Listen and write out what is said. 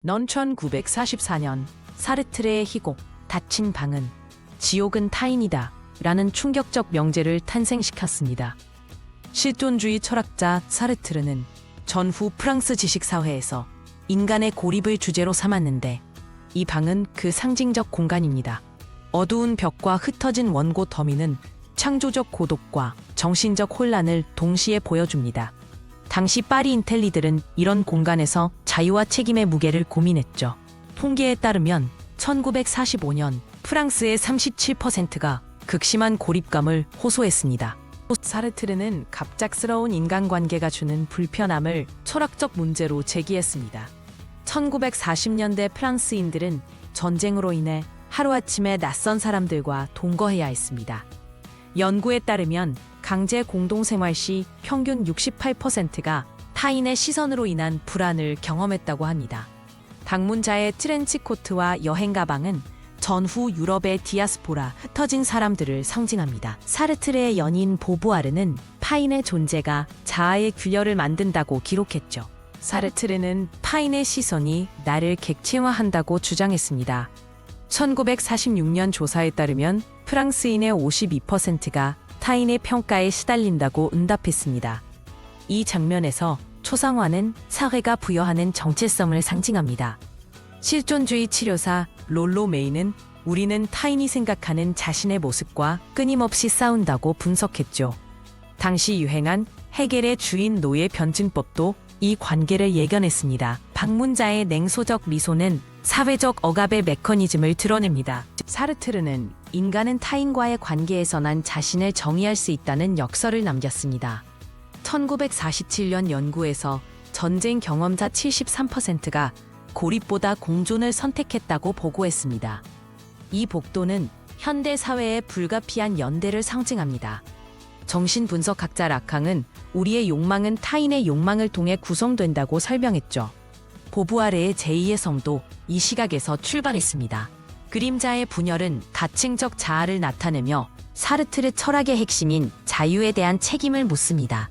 넌 1944년 사르트르의 희곡 닫힌 방은 지옥은 타인이다 라는 충격적 명제를 탄생시켰습니다. 실존주의 철학자 사르트르는 전후 프랑스 지식사회에서 인간의 고립을 주제로 삼았는데 이 방은 그 상징적 공간입니다. 어두운 벽과 흩어진 원고 더미는 창조적 고독과 정신적 혼란을 동시에 보여줍니다. 당시 파리 인텔리들은 이런 공간에서 자유와 책임의 무게를 고민했죠. 통계에 따르면 1945년 프랑스의 37%가 극심한 고립감을 호소했습니다. 사르트르는 갑작스러운 인간관계가 주는 불편함을 철학적 문제로 제기했습니다. 1940년대 프랑스인들은 전쟁으로 인해 하루아침에 낯선 사람들과 동거해야 했습니다. 연구에 따르면 강제 공동생활 시 평균 68%가 타인의 시선으로 인한 불안을 경험했다고 합니다. 방문자의 트렌치 코트와 여행 가방은 전후 유럽의 디아스포라 흩어진 사람들을 상징합니다. 사르트르의 연인 보부아르는 파인의 존재가 자아의 균열을 만든다고 기록했죠. 사르트르는 파인의 시선이 나를 객체화한다고 주장했습니다. 1946년 조사에 따르면 프랑스인의 52%가 타인의 평가에 시달린다고 응답했습니다. 이 장면에서 초상화는 사회가 부여하는 정체성을 상징합니다. 실존주의 치료사 롤로 메이는 우리는 타인이 생각하는 자신의 모습과 끊임없이 싸운다고 분석했죠. 당시 유행한 해겔의 주인 노예 변증법도 이 관계를 예견했습니다. 방문자의 냉소적 미소는 사회적 억압의 메커니즘을 드러냅니다. 사르트르는 인간은 타인과의 관계에서 난 자신을 정의할 수 있다는 역설을 남겼습니다. 1947년 연구에서 전쟁 경험자 73%가 고립보다 공존을 선택했다고 보고했습니다. 이 복도는 현대 사회의 불가피한 연대를 상징합니다. 정신분석학자 락항은 우리의 욕망은 타인의 욕망을 통해 구성된다고 설명했죠. 보부아레의 제2의 성도 이 시각에서 출발했습니다. 그림자의 분열은 가층적 자아를 나타내며 사르트르 철학의 핵심인 자유에 대한 책임을 묻습니다.